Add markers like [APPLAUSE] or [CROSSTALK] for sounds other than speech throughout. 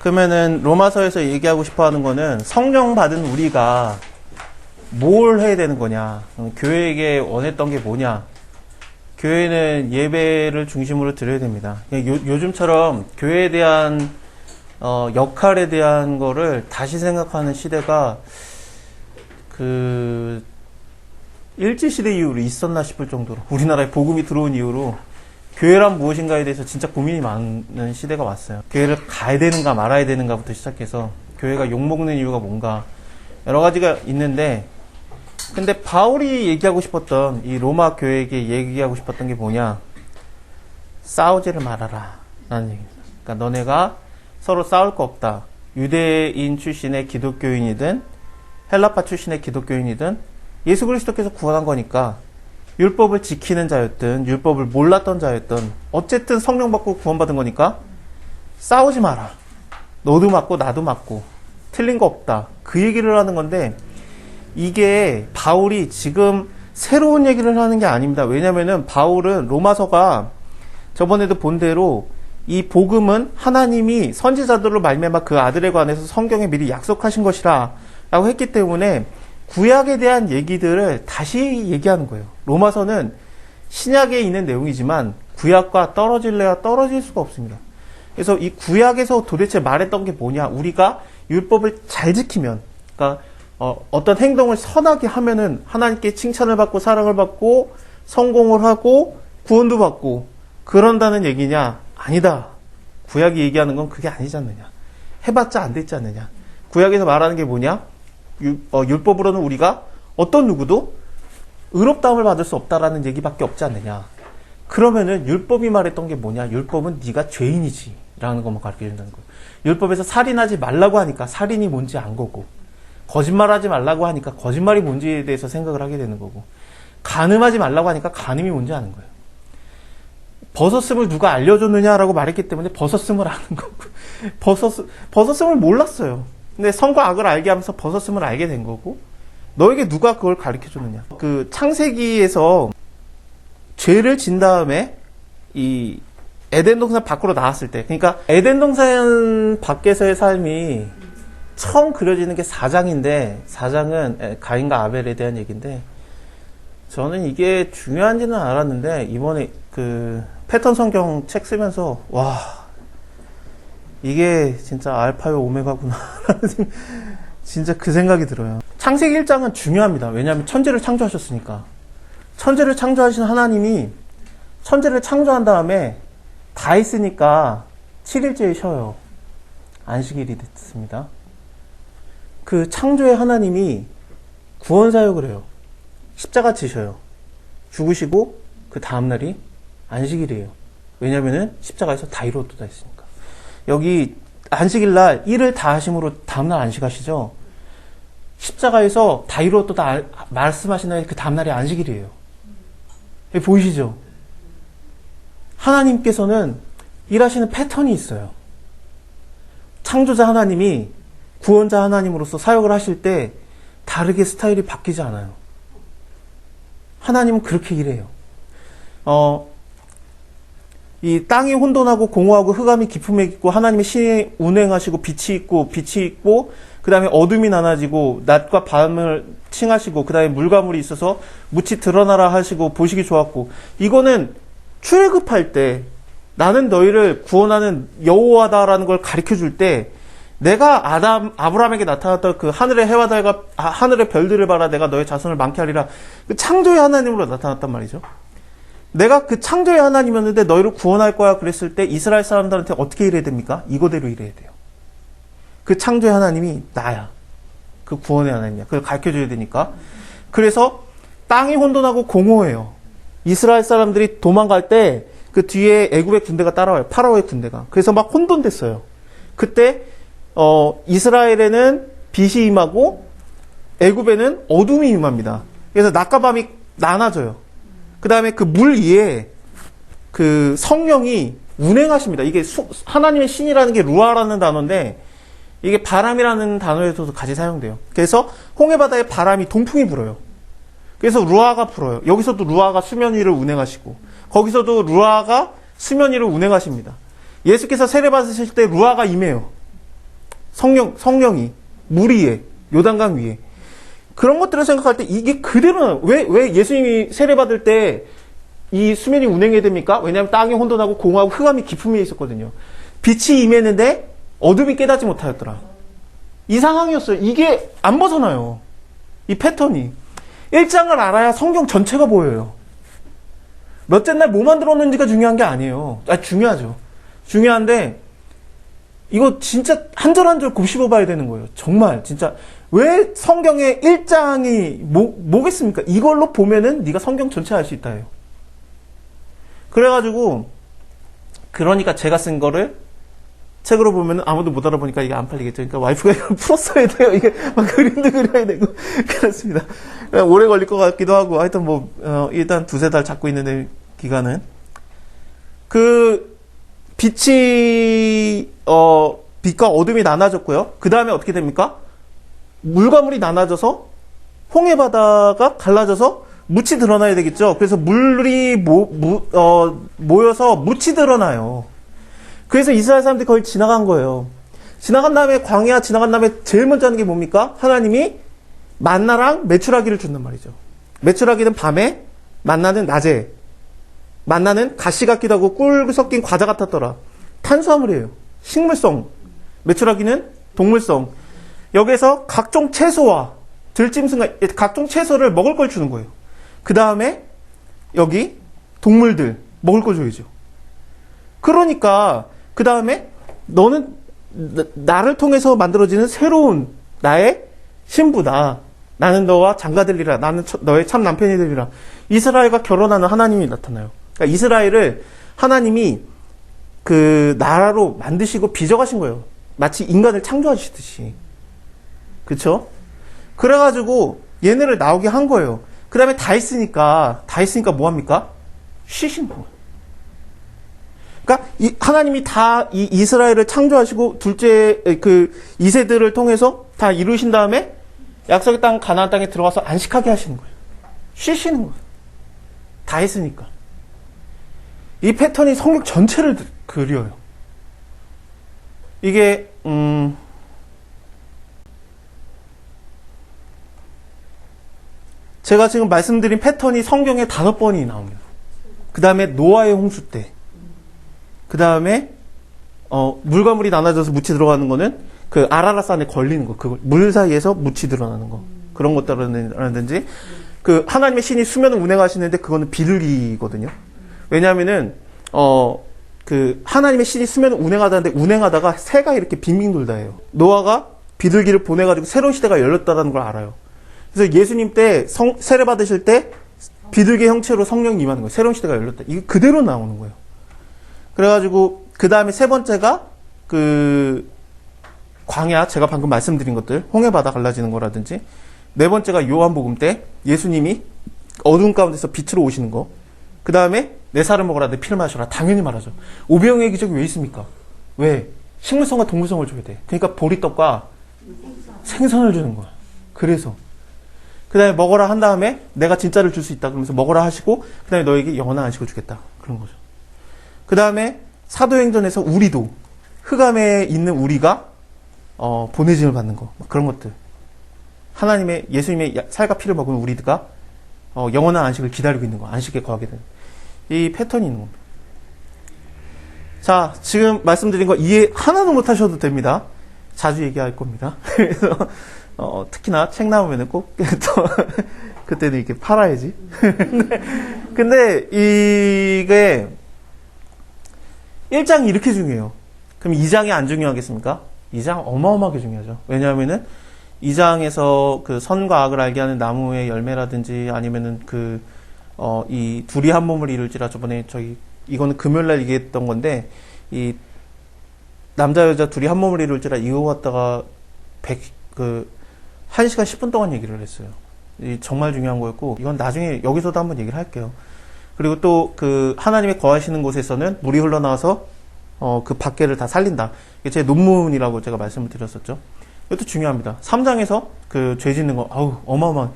그러면은 로마서에서 얘기하고 싶어 하는 거는 성령 받은 우리가 뭘 해야 되는 거냐. 음, 교회에게 원했던 게 뭐냐. 교회는 예배를 중심으로 드려야 됩니다. 요, 요즘처럼 교회에 대한 어, 역할에 대한 거를 다시 생각하는 시대가 그 일제 시대 이후로 있었나 싶을 정도로 우리나라에 복음이 들어온 이후로 교회란 무엇인가에 대해서 진짜 고민이 많은 시대가 왔어요. 교회를 가야 되는가 말아야 되는가부터 시작해서 교회가 욕먹는 이유가 뭔가 여러 가지가 있는데 근데 바울이 얘기하고 싶었던 이 로마 교회에게 얘기하고 싶었던 게 뭐냐 싸우지를 말아라 라는 얘기입니다. 그러니까 너네가 서로 싸울 거 없다. 유대인 출신의 기독교인이든 헬라파 출신의 기독교인이든 예수 그리스도께서 구원한 거니까 율법을 지키는 자였든 율법을 몰랐던 자였든 어쨌든 성령 받고 구원받은 거니까 싸우지 마라. 너도 맞고 나도 맞고 틀린 거 없다. 그 얘기를 하는 건데 이게 바울이 지금 새로운 얘기를 하는 게 아닙니다. 왜냐면은 바울은 로마서가 저번에도 본 대로 이 복음은 하나님이 선지자들로 말미암아 그 아들에 관해서 성경에 미리 약속하신 것이라라고 했기 때문에 구약에 대한 얘기들을 다시 얘기하는 거예요. 로마서는 신약에 있는 내용이지만 구약과 떨어질래야 떨어질 수가 없습니다. 그래서 이 구약에서 도대체 말했던 게 뭐냐? 우리가 율법을 잘 지키면, 그러니까 어, 어떤 행동을 선하게 하면은 하나님께 칭찬을 받고 사랑을 받고 성공을 하고 구원도 받고 그런다는 얘기냐? 아니다. 구약이 얘기하는 건 그게 아니지 않느냐. 해봤자 안 됐지 않느냐. 구약에서 말하는 게 뭐냐? 율, 어, 율법으로는 우리가 어떤 누구도 의롭다함을 받을 수 없다라는 얘기밖에 없지 않느냐. 그러면은 율법이 말했던 게 뭐냐? 율법은 네가 죄인이지. 라는 것만 가르쳐 준다는 거예요. 율법에서 살인하지 말라고 하니까 살인이 뭔지 안 거고, 거짓말하지 말라고 하니까 거짓말이 뭔지에 대해서 생각을 하게 되는 거고, 간음하지 말라고 하니까 간음이 뭔지 아는 거예요. 벗었음을 누가 알려줬느냐라고 말했기 때문에 벗었음을 아는 거고, [LAUGHS] 벗었, 벗었음을 몰랐어요. 근데 선과 악을 알게 하면서 벗었음을 알게 된 거고, 너에게 누가 그걸 가르쳐 줬느냐. 그 창세기에서 죄를 진 다음에 이 에덴 동산 밖으로 나왔을 때, 그러니까 에덴 동산 밖에서의 삶이 처음 그려지는 게 4장인데, 4장은 가인과 아벨에 대한 얘기인데, 저는 이게 중요한지는 알았는데, 이번에 그 패턴 성경 책 쓰면서, 와, 이게 진짜 알파요 오메가구나. [LAUGHS] 진짜 그 생각이 들어요. 창세기 1장은 중요합니다. 왜냐하면 천재를 창조하셨으니까. 천재를 창조하신 하나님이 천재를 창조한 다음에 다 있으니까 7일째에 쉬어요. 안식일이 됐습니다. 그 창조의 하나님이 구원 사역을 해요. 십자가 지셔요. 죽으시고 그 다음날이 안식일이에요. 왜냐면은 십자가에서 다 이루어졌다 했으니까. 여기 안식일 날 일을 다 하심으로 다음날 안식하시죠? 십자가에서 다 이루어졌다 말씀하시는 그 다음날이 안식일이에요. 보이시죠? 하나님께서는 일하시는 패턴이 있어요. 창조자 하나님이 구원자 하나님으로서 사역을 하실 때 다르게 스타일이 바뀌지 않아요. 하나님은 그렇게 일해요. 어, 이 땅이 혼돈하고 공허하고 흑암이 기품에 있고 하나님의 신이 운행하시고 빛이 있고 빛이 있고 그 다음에 어둠이 나눠지고 낮과 밤을 칭하시고 그 다음에 물과 물이 있어서 묻이 드러나라 하시고 보시기 좋았고 이거는 출애굽할 때 나는 너희를 구원하는 여호와다라는 걸 가르쳐 줄 때 내가 아담 아브라함에게 나타났던 그 하늘의 해와 달과 아, 하늘의 별들을 봐라 내가 너의 자손을 많게 하리라 그 창조의 하나님으로 나타났단 말이죠. 내가 그 창조의 하나님이었는데 너희를 구원할 거야 그랬을 때 이스라엘 사람들한테 어떻게 일해야 됩니까? 이거대로 일해야 돼요. 그 창조의 하나님이 나야. 그 구원의 하나님이야. 그걸 가르쳐 줘야 되니까. 그래서 땅이 혼돈하고 공허해요. 이스라엘 사람들이 도망갈 때 그 뒤에 애굽의 군대가 따라와요. 파라오의 군대가. 그래서 막 혼돈됐어요. 그때 어 이스라엘에는 빛이 임하고 애굽에는 어둠이 임합니다. 그래서 낮과 밤이 나눠져요. 그 다음에 그 물 위에 그 성령이 운행하십니다. 이게 수, 하나님의 신이라는 게 루아라는 단어인데 이게 바람이라는 단어에서도 같이 사용돼요. 그래서 홍해바다에 바람이 동풍이 불어요. 그래서 루아가 불어요. 여기서도 루아가 수면 위를 운행하시고 거기서도 루아가 수면 위를 운행하십니다. 예수께서 세례 받으실 때 루아가 임해요. 성령, 성령이 물 위에, 요단강 위에. 그런 것들을 생각할 때 이게 그대로, 왜, 왜 예수님이 세례받을 때 이 수면이 운행해야 됩니까? 왜냐하면 땅이 혼돈하고 공하고 흑암이 깊은 위에 있었거든요. 빛이 임했는데 어둠이 깨닫지 못하였더라. 이 상황이었어요. 이게 안 벗어나요. 이 패턴이. 1장을 알아야 성경 전체가 보여요. 몇째 날 뭐 만들었는지가 중요한 게 아니에요. 아, 중요하죠. 중요한데, 이거 진짜 한 절 한 절 곱씹어 봐야 되는 거예요. 정말, 진짜. 왜 성경의 1장이 뭐, 뭐겠습니까? 이걸로 보면은 네가 성경 전체 알 수 있다 해요. 그래가지고, 그러니까 제가 쓴 거를 책으로 보면 아무도 못 알아보니까 이게 안 팔리겠죠. 그러니까 와이프가 이걸 [LAUGHS] 풀었어야 돼요. 이게 막 그림도 그려야 되고. [LAUGHS] 그렇습니다. 오래 걸릴 것 같기도 하고. 하여튼 뭐, 어, 일단 두세 달 잡고 있는 기간은. 그, 빛이, 어, 빛과 어둠이 나눠졌고요. 그 다음에 어떻게 됩니까? 물과 물이 나눠져서 홍해 바다가 갈라져서 묻이 드러나야 되겠죠. 그래서 물이 모, 무, 어, 모여서 묻이 드러나요. 그래서 이스라엘 사람들이 거의 지나간 거예요. 지나간 다음에 광야 지나간 다음에 제일 먼저 하는 게 뭡니까? 하나님이 만나랑 메추라기를 준단 말이죠. 메추라기는 밤에, 만나는 낮에. 만나는 가시 같기도 하고 꿀 섞인 과자 같았더라. 탄수화물이에요. 식물성. 메추라기는 동물성. 여기서 각종 채소와 들짐승과 각종 채소를 먹을 걸 주는 거예요. 그 다음에 여기 동물들 먹을 걸 줘야죠. 그러니까 그 다음에 너는 나를 통해서 만들어지는 새로운 나의 신부다. 나는 너와 장가들리라. 나는 너의 참 남편이 되리라. 이스라엘과 결혼하는 하나님이 나타나요. 그러니까 이스라엘을 하나님이 그 나라로 만드시고 빚어가신 거예요. 마치 인간을 창조하시듯이. 그쵸? 그래가지고 얘네를 나오게 한 거예요. 그 다음에 다 했으니까, 다 했으니까 뭐합니까? 쉬신 거예요. 그러니까 이 하나님이 다 이 이스라엘을 창조하시고 둘째 그 이세들을 통해서 다 이루신 다음에 약속의 땅 가나안 땅에 들어가서 안식하게 하시는 거예요. 쉬시는 거예요. 다 했으니까. 이 패턴이 성경 전체를 그려요. 이게 음 제가 지금 말씀드린 패턴이 성경에 다섯 번이 나옵니다. 그 다음에 노아의 홍수 때, 그 다음에 어, 물과 물이 나눠져서 묻이 들어가는 거는 그 아라라산에 걸리는 거, 그물 걸 사이에서 묻이 드러나는 거 그런 것들라든지 그 하나님의 신이 수면을 운행하시는데 그거는 비둘기거든요. 왜냐하면은 어. 그 하나님의 신이 수면을 운행하다는데 운행하다가 새가 이렇게 빙빙 돌다 해요. 노아가 비둘기를 보내가지고 새로운 시대가 열렸다는 걸 알아요. 그래서 예수님 때 성, 세례 받으실 때 비둘기 형체로 성령이 임하는 거예요. 새로운 시대가 열렸다. 이게 그대로 나오는 거예요. 그래가지고 그 다음에 세 번째가 그 광야 제가 방금 말씀드린 것들 홍해 바다 갈라지는 거라든지 네 번째가 요한복음 때 예수님이 어두운 가운데서 빛으로 오시는 거. 그 다음에 내 살을 먹어라 내 피를 마셔라 당연히 말하죠. 오병의 기적이 왜 있습니까? 왜 식물성과 동물성을 줘야 돼. 그러니까 보리떡과 생선을 주는 거야. 그래서 그 다음에 먹어라 한 다음에 내가 진짜를 줄 수 있다 그러면서 먹어라 하시고 그 다음에 너에게 영원한 안식을 주겠다 그런 거죠. 그 다음에 사도행전에서 우리도 흑암에 있는 우리가 어, 보내짐을 받는 거 그런 것들 하나님의 예수님의 살과 피를 먹은 우리가 어, 영원한 안식을 기다리고 있는 거 안식에 거하게 되는 이 패턴이 있는 겁니다. 자 지금 말씀드린 거 이해 하나도 못 하셔도 됩니다. 자주 얘기할 겁니다. [LAUGHS] 그래서 어, 특히나 책 나오면은 꼭 [LAUGHS] 또 그때는 이렇게 팔아야지. [LAUGHS] 근데, 이게 1장이 이렇게 중요해요. 그럼 2장이 안 중요하겠습니까? 2장 어마어마하게 중요하죠. 왜냐하면은 2장에서 그 선과 악을 알게 하는 나무의 열매라든지 아니면은 그, 어, 이 둘이 한 몸을 이룰지라 저번에 저희, 이거는 금요일 날 얘기했던 건데, 이 남자, 여자 둘이 한 몸을 이룰지라 이거 갖다가 100, 그, 1시간 10분 동안 얘기를 했어요. 정말 중요한 거였고, 이건 나중에 여기서도 한번 얘기를 할게요. 그리고 또 그 하나님의 거하시는 곳에서는 물이 흘러나와서 어, 그 밖에를 다 살린다. 이게 제 논문이라고 제가 말씀을 드렸었죠. 이것도 중요합니다. 3장에서 그 죄 짓는 거, 아우, 어마어마한.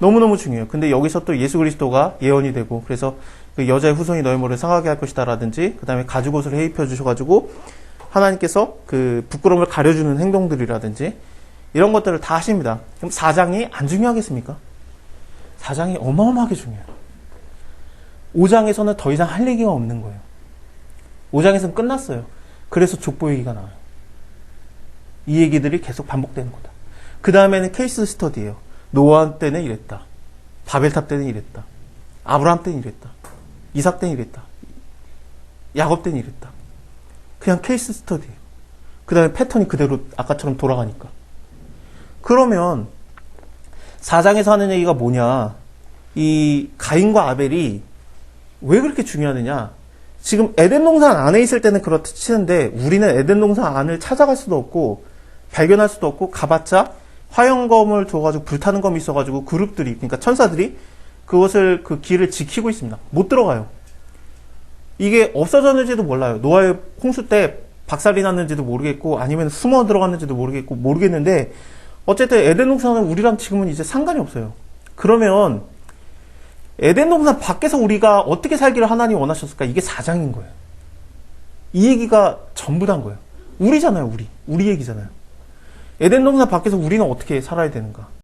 너무너무 중요해요. 근데 여기서 또 예수 그리스도가 예언이 되고, 그래서 그 여자의 후손이 너의 모를 상하게 할 것이다 라든지, 그 다음에 가죽옷을 해입혀 주셔 가지고, 하나님께서 그 부끄러움을 가려주는 행동들이라든지 이런 것들을 다 하십니다. 그럼 4장이 안 중요하겠습니까? 4장이 어마어마하게 중요해요. 5장에서는 더 이상 할 얘기가 없는 거예요. 5장에서는 끝났어요. 그래서 족보 얘기가 나와요. 이 얘기들이 계속 반복되는 거다. 그 다음에는 케이스 스터디예요. 노아 때는 이랬다. 바벨탑 때는 이랬다. 아브라함 때는 이랬다. 이삭 때는 이랬다. 야곱 때는 이랬다. 그냥 케이스 스터디예요. 그 다음에 패턴이 그대로 아까처럼 돌아가니까. 그러면 4장에서 하는 얘기가 뭐냐? 이 가인과 아벨이 왜 그렇게 중요하느냐? 지금 에덴 동산 안에 있을 때는 그렇다 치는데 우리는 에덴 동산 안을 찾아갈 수도 없고 발견할 수도 없고 가봤자 화영검을 둬가지고 불타는 검이 있어가지고 그룹들이 그러니까 천사들이 그것을 그 길을 지키고 있습니다. 못 들어가요. 이게 없어졌는지도 몰라요. 노아의 홍수 때 박살이 났는지도 모르겠고 아니면 숨어 들어갔는지도 모르겠고 모르겠는데 어쨌든 에덴 동산은 우리랑 지금은 이제 상관이 없어요. 그러면 에덴 동산 밖에서 우리가 어떻게 살기를 하나님 원하셨을까? 이게 4장인 거예요. 이 얘기가 전부 다인 거예요. 우리잖아요, 우리. 우리 얘기잖아요. 에덴 동산 밖에서 우리는 어떻게 살아야 되는가?